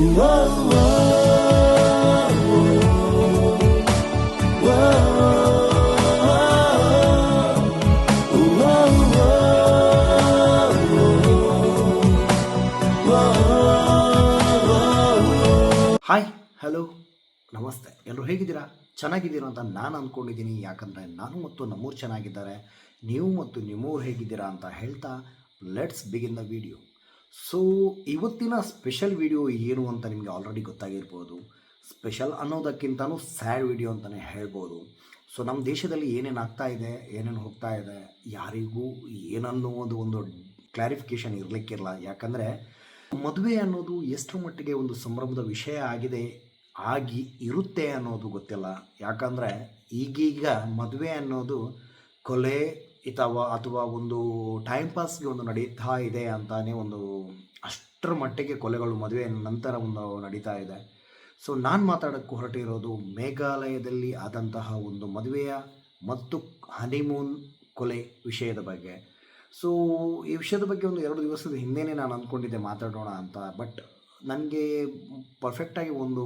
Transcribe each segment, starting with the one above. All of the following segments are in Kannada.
ಹಾಯ್ ಹಲೋ ನಮಸ್ತೆ. ಎಲ್ಲರೂ ಹೇಗಿದ್ದೀರಾ? ಚೆನ್ನಾಗಿದ್ದೀರಾ ಅಂತ ನಾನು ಅಂದ್ಕೊಂಡಿದ್ದೀನಿ ಯಾಕಂದರೆ ನಾನು ಮತ್ತು ನಮ್ಮೂರು ಚೆನ್ನಾಗಿದ್ದಾರೆ. ನೀವು ಮತ್ತು ನಿಮ್ಮೂರು ಹೇಗಿದ್ದೀರಾ ಅಂತ ಹೇಳ್ತಾ let's begin the video so ಇವತ್ತಿನ ಸ್ಪೆಷಲ್ ವಿಡಿಯೋ ಏನು ಅಂತ ನಿಮಗೆ ಆಲ್ರೆಡಿ ಗೊತ್ತಾಗಿರ್ಬೋದು. ಸ್ಪೆಷಲ್ ಅನ್ನೋದಕ್ಕಿಂತನೂ ಸ್ಯಾಡ್ ವಿಡಿಯೋ ಅಂತಲೇ ಹೇಳ್ಬೋದು. ಸೊ ನಮ್ಮ ದೇಶದಲ್ಲಿ ಏನೇನು ಆಗ್ತಾ ಇದೆ, ಏನೇನು ಹೋಗ್ತಾ ಇದೆ, ಯಾರಿಗೂ ಏನನ್ನೋದು ಒಂದು ಕ್ಲಾರಿಫಿಕೇಷನ್ ಇರಲಿಕ್ಕಿಲ್ಲ. ಯಾಕಂದರೆ, ಮದುವೆ ಅನ್ನೋದು ಎಷ್ಟು ಮಟ್ಟಿಗೆ ಒಂದು ಸಂಭ್ರಮದ ವಿಷಯ ಆಗಿದೆ, ಆಗಿ ಇರುತ್ತೆ ಅನ್ನೋದು ಗೊತ್ತಿಲ್ಲ. ಯಾಕಂದರೆ, ಈಗೀಗ ಮದುವೆ ಅನ್ನೋದು ಕೊಲೆ ಅಥವಾ ಅಥವಾ ಒಂದು ಟೈಮ್ ಪಾಸ್ಗೆ ಒಂದು ನಡೀತಾ ಇದೆ ಅಂತಾನೆ ಒಂದು ಅಷ್ಟರ ಮಟ್ಟಿಗೆ ಕೊಲೆಗಳು ಮದುವೆ ನಂತರ ಒಂದು ನಡೀತಾ ಇದೆ. ಸೊ ನಾನು ಮಾತಾಡೋಕ್ಕೆ ಹೊರಟಿರೋದು ಮೇಘಾಲಯದಲ್ಲಿ ಆದಂತಹ ಒಂದು ಮದುವೆಯ ಮತ್ತು ಹನಿಮೂನ್ ಕೊಲೆ ವಿಷಯದ ಬಗ್ಗೆ. ಸೊ ಈ ವಿಷಯದ ಬಗ್ಗೆ ಒಂದು ಎರಡು ದಿವಸದ ಹಿಂದೆನೇ ನಾನು ಅಂದ್ಕೊಂಡಿದ್ದೆ ಮಾತಾಡೋಣ ಅಂತ. ಬಟ್ ನನಗೆ ಪರ್ಫೆಕ್ಟಾಗಿ ಒಂದು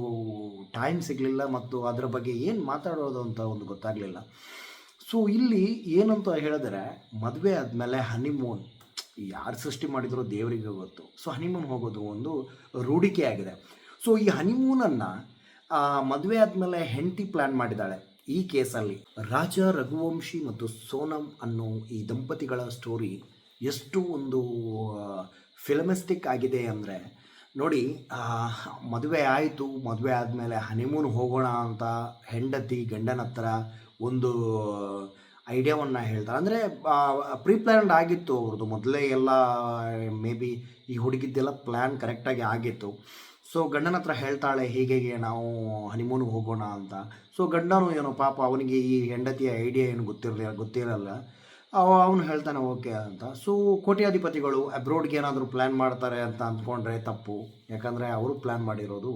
ಟೈಮ್ ಸಿಗಲಿಲ್ಲ ಮತ್ತು ಅದರ ಬಗ್ಗೆ ಏನು ಮಾತಾಡೋದು ಅಂತ ಒಂದು ಗೊತ್ತಾಗಲಿಲ್ಲ. ಸೊ ಇಲ್ಲಿ ಏನಂತ ಹೇಳಿದ್ರೆ, ಮದುವೆ ಆದಮೇಲೆ ಹನಿಮೂನ್ ಯಾರು ಸೃಷ್ಟಿ ಮಾಡಿದ್ರೋ ದೇವರಿಗೆ ಗೊತ್ತು. ಸೊ ಹನಿಮೂನ್ ಹೋಗೋದು ಒಂದು ರೂಢಿಕೆ ಆಗಿದೆ. ಸೊ ಈ ಹನಿಮೂನನ್ನು ಮದುವೆ ಆದಮೇಲೆ ಹೆಂಡತಿ ಪ್ಲ್ಯಾನ್ ಮಾಡಿದ್ದಾಳೆ. ಈ ಕೇಸಲ್ಲಿ ರಾಜ, ರಘುವಂಶಿ ಮತ್ತು ಸೋನಂ ಅನ್ನೋ ಈ ದಂಪತಿಗಳ ಸ್ಟೋರಿ ಎಷ್ಟು ಒಂದು ಫಿಲಮಿಸ್ಟಿಕ್ ಆಗಿದೆ ಅಂದರೆ, ನೋಡಿ ಮದುವೆ ಆಯಿತು, ಮದುವೆ ಆದಮೇಲೆ ಹನಿಮೂನ್ ಹೋಗೋಣ ಅಂತ ಹೆಂಡತಿ ಗಂಡನ ಹತ್ರ ಒಂದು ಐಡಿಯಾವನ್ನು ಹೇಳ್ತಾರೆ ಅಂದರೆ ಪ್ಲ್ಯಾನ್ಡ್ ಆಗಿತ್ತು ಅವ್ರದ್ದು. ಮೊದಲೇ ಎಲ್ಲ, ಮೇ ಬಿ ಈ ಹುಡುಗಿದ್ದೆಲ್ಲ ಪ್ಲ್ಯಾನ್ ಕರೆಕ್ಟಾಗಿ ಆಗಿತ್ತು. ಸೊ ಗಂಡನ ಹತ್ರ ಹೇಳ್ತಾಳೆ, ಹೀಗೆ ನಾವು ಹನಿಮೂನ್ಗೆ ಹೋಗೋಣ ಅಂತ. ಸೊ ಗಂಡನು ಏನೋ ಪಾಪ ಅವನಿಗೆ ಈ ಹೆಂಡತಿಯ ಐಡಿಯಾ ಏನು ಗೊತ್ತಿರಲಿಲ್ಲ, ಗೊತ್ತಿರಲ್ಲ. ಅವನು ಹೇಳ್ತಾನೆ, ಓಕೆ ಅಂತ. ಸೊ ಕೋಟ್ಯಾಧಿಪತಿಗಳು ಅಬ್ರೋಡ್ಗೆ ಏನಾದರೂ ಪ್ಲ್ಯಾನ್ ಮಾಡ್ತಾರೆ ಅಂತ ಅಂದ್ಕೊಂಡ್ರೆ ತಪ್ಪು. ಯಾಕಂದರೆ, ಅವರು ಪ್ಲ್ಯಾನ್ ಮಾಡಿರೋದು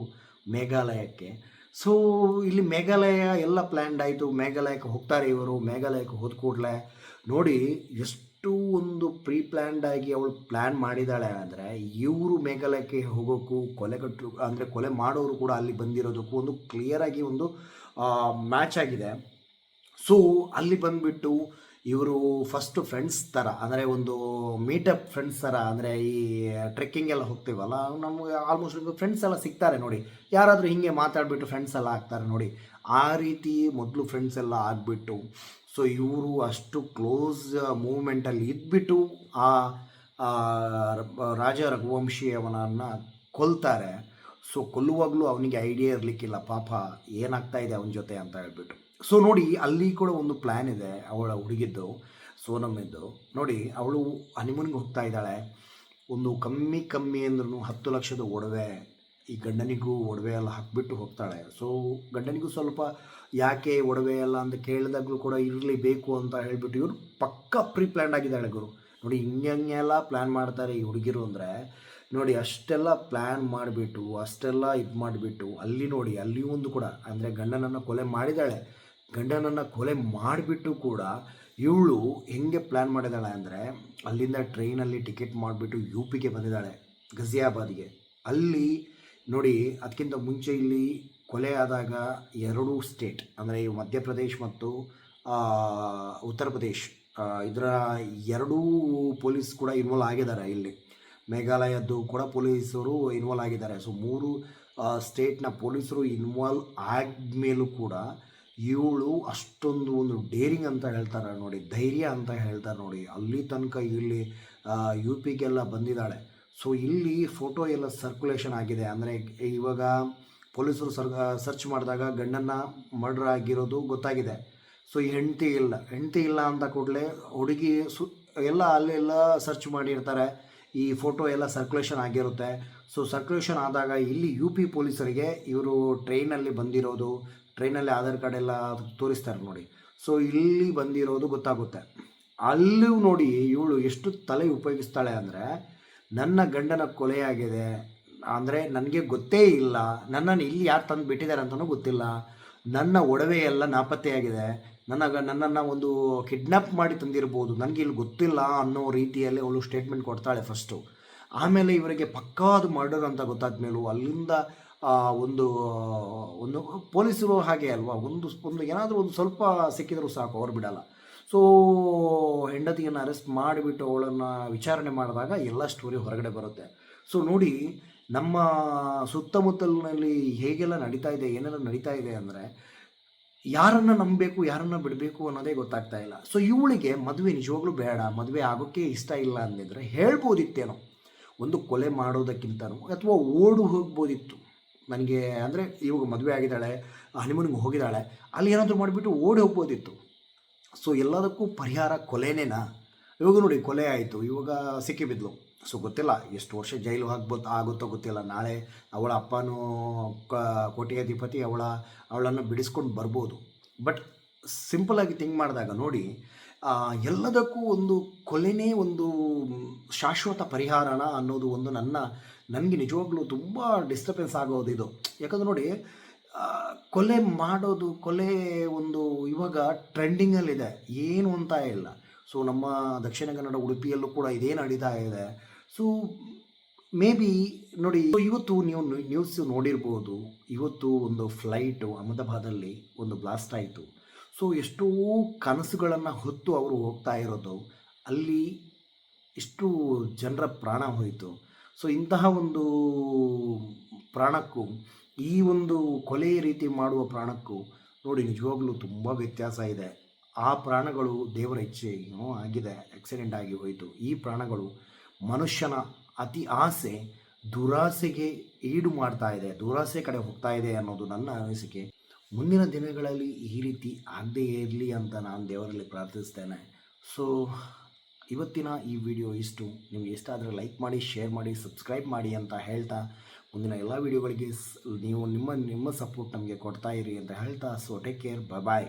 ಮೇಘಾಲಯಕ್ಕೆ. ಸೊ ಇಲ್ಲಿ ಮೇಘಾಲಯ ಎಲ್ಲ ಪ್ಲ್ಯಾನ್ಡ್ ಆಯಿತು. ಮೇಘಾಲಯಕ್ಕೆ ಹೋಗ್ತಾರೆ ಇವರು. ಮೇಘಾಲಯಕ್ಕೆ ಹೋದ ಕೂಡಲೇ ನೋಡಿ ಎಷ್ಟು ಒಂದು ಪ್ರೀ ಪ್ಲ್ಯಾನ್ಡ್ ಆಗಿ ಅವಳು ಪ್ಲ್ಯಾನ್ ಮಾಡಿದ್ದಾಳೆ ಅಂದರೆ ಇವರು ಮೇಘಾಲಯಕ್ಕೆ ಹೋಗೋಕ್ಕೂ ಕೊಲೆ ಕಟ್ಟು ಅಂದರೆ ಕೊಲೆ ಮಾಡೋರು ಕೂಡ ಅಲ್ಲಿ ಬಂದಿರೋದಕ್ಕೂ ಒಂದು ಕ್ಲಿಯರಾಗಿ ಒಂದು ಮ್ಯಾಚ್ ಆಗಿದೆ. ಸೊ ಅಲ್ಲಿ ಬಂದುಬಿಟ್ಟು ಇವರು ಫಸ್ಟು ಫ್ರೆಂಡ್ಸ್ ಥರ ಅಂದರೆ ಒಂದು ಮೀಟಪ್ ಫ್ರೆಂಡ್ಸ್ ಥರ ಅಂದರೆ ಈ ಟ್ರೆಕ್ಕಿಂಗ್ ಎಲ್ಲ ಹೋಗ್ತೀವಲ್ಲ, ನಮಗೆ ಆಲ್ಮೋಸ್ಟ್ ಫ್ರೆಂಡ್ಸ್ ಎಲ್ಲ ಸಿಗ್ತಾರೆ ನೋಡಿ. ಯಾರಾದರೂ ಹೀಗೆ ಮಾತಾಡಿಬಿಟ್ಟು ಫ್ರೆಂಡ್ಸ್ ಎಲ್ಲ ಆಗ್ತಾರೆ ನೋಡಿ. ಆ ರೀತಿ ಮೊದಲು ಫ್ರೆಂಡ್ಸ್ ಎಲ್ಲ ಆಗಿಬಿಟ್ಟು ಸೊ ಇವರು ಅಷ್ಟು ಕ್ಲೋಸ್ ಮೂಮೆಂಟಲ್ಲಿ ಇದ್ಬಿಟ್ಟು ಆ ರಾಜ ರಘುವಂಶಿ ಅವನನ್ನು ಕೊಲ್ತಾರೆ. ಸೊ ಕೊಲ್ಲುವಾಗಲೂ ಅವನಿಗೆ ಐಡಿಯಾ ಇರಲಿಕ್ಕಿಲ್ಲ, ಪಾಪ ಏನಾಗ್ತಾ ಇದೆ ಅವನ ಜೊತೆ ಅಂತ ಹೇಳ್ಬಿಟ್ಟು. ಸೊ ನೋಡಿ, ಅಲ್ಲಿ ಕೂಡ ಒಂದು ಪ್ಲ್ಯಾನ್ ಇದೆ, ಅವಳ ಹುಡುಗಿದ್ದು, ಸೋನಮ್ಮಿದ್ದು. ನೋಡಿ, ಅವಳು ಹನಿಮೂನ್ಗೆ ಹೋಗ್ತಾ ಇದ್ದಾಳೆ. ಒಂದು ಕಮ್ಮಿ ಕಮ್ಮಿ ಅಂದ್ರೂ ಹತ್ತು ಲಕ್ಷದ ಒಡವೆ ಈ ಗಂಡನಿಗೂ ಒಡವೆ ಎಲ್ಲ ಹಾಕ್ಬಿಟ್ಟು ಹೋಗ್ತಾಳೆ. ಸೊ ಗಂಡನಿಗೂ ಸ್ವಲ್ಪ ಯಾಕೆ ಒಡವೆ ಎಲ್ಲ ಅಂತ ಕೇಳಿದಾಗಲೂ ಕೂಡ ಇರಲಿ ಬೇಕು ಅಂತ ಹೇಳಿಬಿಟ್ಟು ಇವರು ಪಕ್ಕ ಪ್ರೀ ಪ್ಲ್ಯಾನ್ ಆಗಿದ್ದಾಳೆ ಗುರು. ನೋಡಿ ಹಿಂಗೆ ಹಿಂಗೆಲ್ಲ ಪ್ಲ್ಯಾನ್ ಮಾಡ್ತಾರೆ ಈ ಹುಡುಗಿರು ಅಂದರೆ. ನೋಡಿ, ಅಷ್ಟೆಲ್ಲ ಪ್ಲ್ಯಾನ್ ಮಾಡಿಬಿಟ್ಟು, ಅಷ್ಟೆಲ್ಲ ಇದು ಮಾಡಿಬಿಟ್ಟು, ಅಲ್ಲಿ ನೋಡಿ ಅಲ್ಲಿ ಒಂದು ಕೂಡ, ಅಂದರೆ ಗಂಡನನ್ನು ಕೊಲೆ ಮಾಡಿದ್ದಾಳೆ. ಗಂಡನನ್ನು ಕೊಲೆ ಮಾಡಿಬಿಟ್ಟು ಕೂಡ ಇವಳು ಹೆಂಗೆ ಪ್ಲ್ಯಾನ್ ಮಾಡಿದ್ದಾಳೆ ಅಂದರೆ ಅಲ್ಲಿಂದ ಟ್ರೈನಲ್ಲಿ ಟಿಕೆಟ್ ಮಾಡಿಬಿಟ್ಟು ಯು ಪಿಗೆ ಬಂದಿದ್ದಾಳೆ ಗಜಿಯಾಬಾದ್ಗೆ ಅಲ್ಲಿ ನೋಡಿ ಅದಕ್ಕಿಂತ ಮುಂಚೆ ಇಲ್ಲಿ ಕೊಲೆ ಆದಾಗ ಎರಡೂ ಸ್ಟೇಟ್ ಅಂದರೆ ಮಧ್ಯಪ್ರದೇಶ್ ಮತ್ತು ಉತ್ತರ ಪ್ರದೇಶ್ ಇದರ ಎರಡೂ ಪೊಲೀಸ್ ಕೂಡ ಇನ್ವಾಲ್ವ್ ಆಗಿದ್ದಾರೆ ಇಲ್ಲಿ. ಮೇಘಾಲಯದ್ದು ಕೂಡ ಪೊಲೀಸರು ಇನ್ವಾಲ್ವ್ ಆಗಿದ್ದಾರೆ. ಸೊ ಮೂರು ಸ್ಟೇಟ್ನ ಪೊಲೀಸರು ಇನ್ವಾಲ್ವ್ ಆದಮೇಲೂ ಕೂಡ ಇವಳು ಅಷ್ಟೊಂದು ಒಂದು ಡೇರಿಂಗ್ ಅಂತ ಹೇಳ್ತಾರೆ ನೋಡಿ, ಧೈರ್ಯ ಅಂತ ಹೇಳ್ತಾರೆ ನೋಡಿ. ಅಲ್ಲಿ ತನಕ ಇಲ್ಲಿ ಯು ಪಿಗೆಲ್ಲ ಬಂದಿದ್ದಾಳೆ. ಸೊ ಇಲ್ಲಿ ಫೋಟೋ ಎಲ್ಲ ಸರ್ಕ್ಯುಲೇಷನ್ ಆಗಿದೆ. ಅಂದರೆ ಇವಾಗ ಪೊಲೀಸರು ಸರ್ ಸರ್ಚ್ ಮಾಡಿದಾಗ ಗಂಡನ್ನು ಮರ್ಡರ್ ಆಗಿರೋದು ಗೊತ್ತಾಗಿದೆ. ಸೊ ಹೆಂಡತಿ ಇಲ್ಲ. ಹೆಂಡತಿ ಇಲ್ಲ ಅಂತ ಕೂಡಲೇ ಹುಡುಗಿ ಸು, ಎಲ್ಲ ಅಲ್ಲೆಲ್ಲ ಸರ್ಚ್ ಮಾಡಿರ್ತಾರೆ. ಈ ಫೋಟೋ ಎಲ್ಲ ಸರ್ಕ್ಯುಲೇಷನ್ ಆಗಿರುತ್ತೆ. ಸೊ ಸರ್ಕ್ಯುಲೇಷನ್ ಆದಾಗ ಇಲ್ಲಿ ಯು ಪಿ ಪೊಲೀಸರಿಗೆ ಇವರು ಟ್ರೈನಲ್ಲಿ ಬಂದಿರೋದು ಟ್ರೈನಲ್ಲಿ ಆಧಾರ್ ಕಾರ್ಡ್ ಎಲ್ಲ ತೋರಿಸ್ತಾರೆ ನೋಡಿ. ಸೊ ಇಲ್ಲಿ ಬಂದಿರೋದು ಗೊತ್ತಾಗುತ್ತೆ. ಅಲ್ಲೂ ನೋಡಿ ಇವಳು ಎಷ್ಟು ತಲೆ ಉಪಯೋಗಿಸ್ತಾಳೆ ಅಂದರೆ, ನನ್ನ ಗಂಡನ ಕೊಲೆಯಾಗಿದೆ ಅಂದರೆ ನನಗೆ ಗೊತ್ತೇ ಇಲ್ಲ. ನನ್ನನ್ನು ಇಲ್ಲಿ ಯಾರು ತಂದು ಬಿಟ್ಟಿದ್ದಾರೆ ಅಂತಲೂ ಗೊತ್ತಿಲ್ಲ. ನನ್ನ ಒಡವೆ ಎಲ್ಲ ನಾಪತ್ತೆಯಾಗಿದೆ ನನ್ನ ನನ್ನನ್ನು ಒಂದು ಕಿಡ್ನಾಪ್ ಮಾಡಿ ತಂದಿರ್ಬೋದು. ನನಗೆ ಇಲ್ಲಿ ಗೊತ್ತಿಲ್ಲ ಅನ್ನೋ ರೀತಿಯಲ್ಲಿ ಅವಳು ಸ್ಟೇಟ್ಮೆಂಟ್ ಕೊಡ್ತಾಳೆ ಫಸ್ಟು ಆಮೇಲೆ ಇವರಿಗೆ ಪಕ್ಕಾದ ಮರ್ಡರ್ ಅಂತ ಗೊತ್ತಾದ ಮೇಲೂ ಅಲ್ಲಿಂದ ಒಂದು ಒಂದು ಪೊಲೀಸರು ಹಾಗೆ ಅಲ್ವಾ? ಒಂದು ಒಂದು ಏನಾದರೂ ಒಂದು ಸ್ವಲ್ಪ ಸಿಕ್ಕಿದರೂ ಸಾಕು, ಅವ್ರು ಬಿಡಲ್ಲ. ಸೊ ಹೆಂಡತಿಯನ್ನು ಅರೆಸ್ಟ್ ಮಾಡಿಬಿಟ್ಟು ಅವಳನ್ನು ವಿಚಾರಣೆ ಮಾಡಿದಾಗ ಎಲ್ಲ ಸ್ಟೋರಿ ಹೊರಗಡೆ ಬರುತ್ತೆ. ಸೊ ನೋಡಿ, ನಮ್ಮ ಸುತ್ತಮುತ್ತಲಿನಲ್ಲಿ ಹೇಗೆಲ್ಲ ನಡೀತಾ ಇದೆ, ಏನೆಲ್ಲ ನಡೀತಾ ಇದೆ ಅಂದರೆ, ಯಾರನ್ನು ನಂಬಬೇಕು, ಯಾರನ್ನು ಬಿಡಬೇಕು ಅನ್ನೋದೇ ಗೊತ್ತಾಗ್ತಾ ಇಲ್ಲ. ಸೊ ಇವಳಿಗೆ ಮದುವೆ ನಿಜವಾಗ್ಲೂ ಬೇಡ, ಮದುವೆ ಆಗೋಕ್ಕೆ ಇಷ್ಟ ಇಲ್ಲ ಅಂದಿದ್ರೆ ಹೇಳ್ಬೋದಿತ್ತೇನೋ. ಒಂದು ಕೊಲೆ ಮಾಡೋದಕ್ಕಿಂತನೂ, ಅಥವಾ ಓಡು ಹೋಗ್ಬೋದಿತ್ತು. ನನಗೆ ಅಂದರೆ ಇವಾಗ ಮದುವೆ ಆಗಿದ್ದಾಳೆ ಹನಿಮೂನಿಗೆ ಹೋಗಿದ್ದಾಳೆ, ಅಲ್ಲಿ ಏನಾದರೂ ಮಾಡಿಬಿಟ್ಟು ಓಡಿ ಹೋಗ್ಬೋದಿತ್ತು. ಸೊ ಎಲ್ಲದಕ್ಕೂ ಪರಿಹಾರ ಕೊಲೆನೇನಾ? ಇವಾಗ ನೋಡಿ, ಕೊಲೆ ಆಯಿತು. ಇವಾಗ ಸಿಕ್ಕಿಬಿದ್ಲು ಸೊ ಗೊತ್ತಿಲ್ಲ, ಎಷ್ಟು ವರ್ಷ ಜೈಲು ಆಗ್ಬೋದು, ಆಗುತ್ತೋ ಗೊತ್ತಿಲ್ಲ. ನಾಳೆ ಅವಳ ಅಪ್ಪನೂ ಕ, ಕೋಟ್ಯಾಧಿಪತಿ ಅವಳ, ಅವಳನ್ನು ಬಿಡಿಸ್ಕೊಂಡು ಬರ್ಬೋದು. ಬಟ್ ಸಿಂಪಲಾಗಿ ಥಿಂಕ್ ಮಾಡಿದಾಗ ನೋಡಿ ಎಲ್ಲದಕ್ಕೂ ಒಂದು ಕೊಲೆನೇ ಒಂದು ಶಾಶ್ವತ ಪರಿಹಾರನ ಅನ್ನೋದು ಒಂದು ನನ್ನ ನನಗೆ ನಿಜವಾಗ್ಲೂ ತುಂಬ ಡಿಸ್ಟರ್ಬೆನ್ಸ್ ಆಗೋದು ಇದು. ಯಾಕಂದ್ರೆ ನೋಡಿ ಕೊಲೆ ಮಾಡೋದು, ಕೊಲೆ ಒಂದು ಇವಾಗ ಟ್ರೆಂಡಿಂಗಲ್ಲಿದೆ ಏನು ಅಂತ ಇಲ್ಲ. ಸೊ ನಮ್ಮ ದಕ್ಷಿಣ ಕನ್ನಡ ಉಡುಪಿಯಲ್ಲೂ ಕೂಡ ಇದೇ ನಡೀತಾ ಇದೆ. ಸೊ ಮೇ ಬಿ ನೋಡಿ, ಇವತ್ತು ನೀವು ನ್ಯೂಸ್ ನೋಡಿರ್ಬೋದು. ಇವತ್ತು ಒಂದು ಫ್ಲೈಟು ಅಹಮದಾಬಾದಲ್ಲಿ ಒಂದು ಬ್ಲಾಸ್ಟ್ ಆಯಿತು. ಸೊ ಎಷ್ಟೋ ಕನಸುಗಳನ್ನು ಹೊತ್ತು ಅವರು ಹೋಗ್ತಾ ಇರೋದು. ಅಲ್ಲಿ ಇಷ್ಟು ಜನರ ಪ್ರಾಣ ಹೋಯಿತು. ಸೊ ಇಂತಹ ಒಂದು ಪ್ರಾಣಕ್ಕೂ, ಈ ಒಂದು ಕೊಲೆ ರೀತಿ ಮಾಡುವ ಪ್ರಾಣಕ್ಕೂ ನೋಡಿ ನಿಜವಾಗ್ಲೂ ತುಂಬ ವ್ಯತ್ಯಾಸ ಇದೆ. ಆ ಪ್ರಾಣಗಳು ದೇವರ ಇಚ್ಛೆ ಏನೋ ಆಗಿದೆ ಆಕ್ಸಿಡೆಂಟ್ ಆಗಿ ಹೋಯಿತು. ಈ ಪ್ರಾಣಗಳು ಮನುಷ್ಯನ ಅತಿ ಆಸೆ, ದುರಾಸೆಗೆ ಈಡು ಮಾಡ್ತಾ ಇದೆ, ದುರಾಸೆ ಕಡೆ ಹೋಗ್ತಾ ಇದೆ ಅನ್ನೋದು ನನ್ನ ಅನಿಸಿಕೆ. ಮುಂದಿನ ದಿನಗಳಲ್ಲಿ ಈ ರೀತಿ ಆಗದೇ ಇರಲಿ ಅಂತ ನಾನು ದೇವರಲ್ಲಿ ಪ್ರಾರ್ಥಿಸ್ತೇನೆ. ಸೊ ಇವತ್ತಿನ ಈ ವಿಡಿಯೋ ಇಷ್ಟು. ನಿಮಗೆ ಎಷ್ಟಾದರೂ ಲೈಕ್ ಮಾಡಿ ಶೇರ್ ಮಾಡಿ ಸಬ್ಸ್ಕ್ರೈಬ್ ಮಾಡಿ ಅಂತ ಹೇಳ್ತಾ ಮುಂದಿನ ಎಲ್ಲ ವಿಡಿಯೋಗಳಿಗೆ ನೀವು ನಿಮ್ಮ ನಿಮ್ಮ ಸಪೋರ್ಟ್ ನಮಗೆ ಕೊಡ್ತಾ ಇರಿ ಅಂತ ಹೇಳ್ತಾ. So take care bye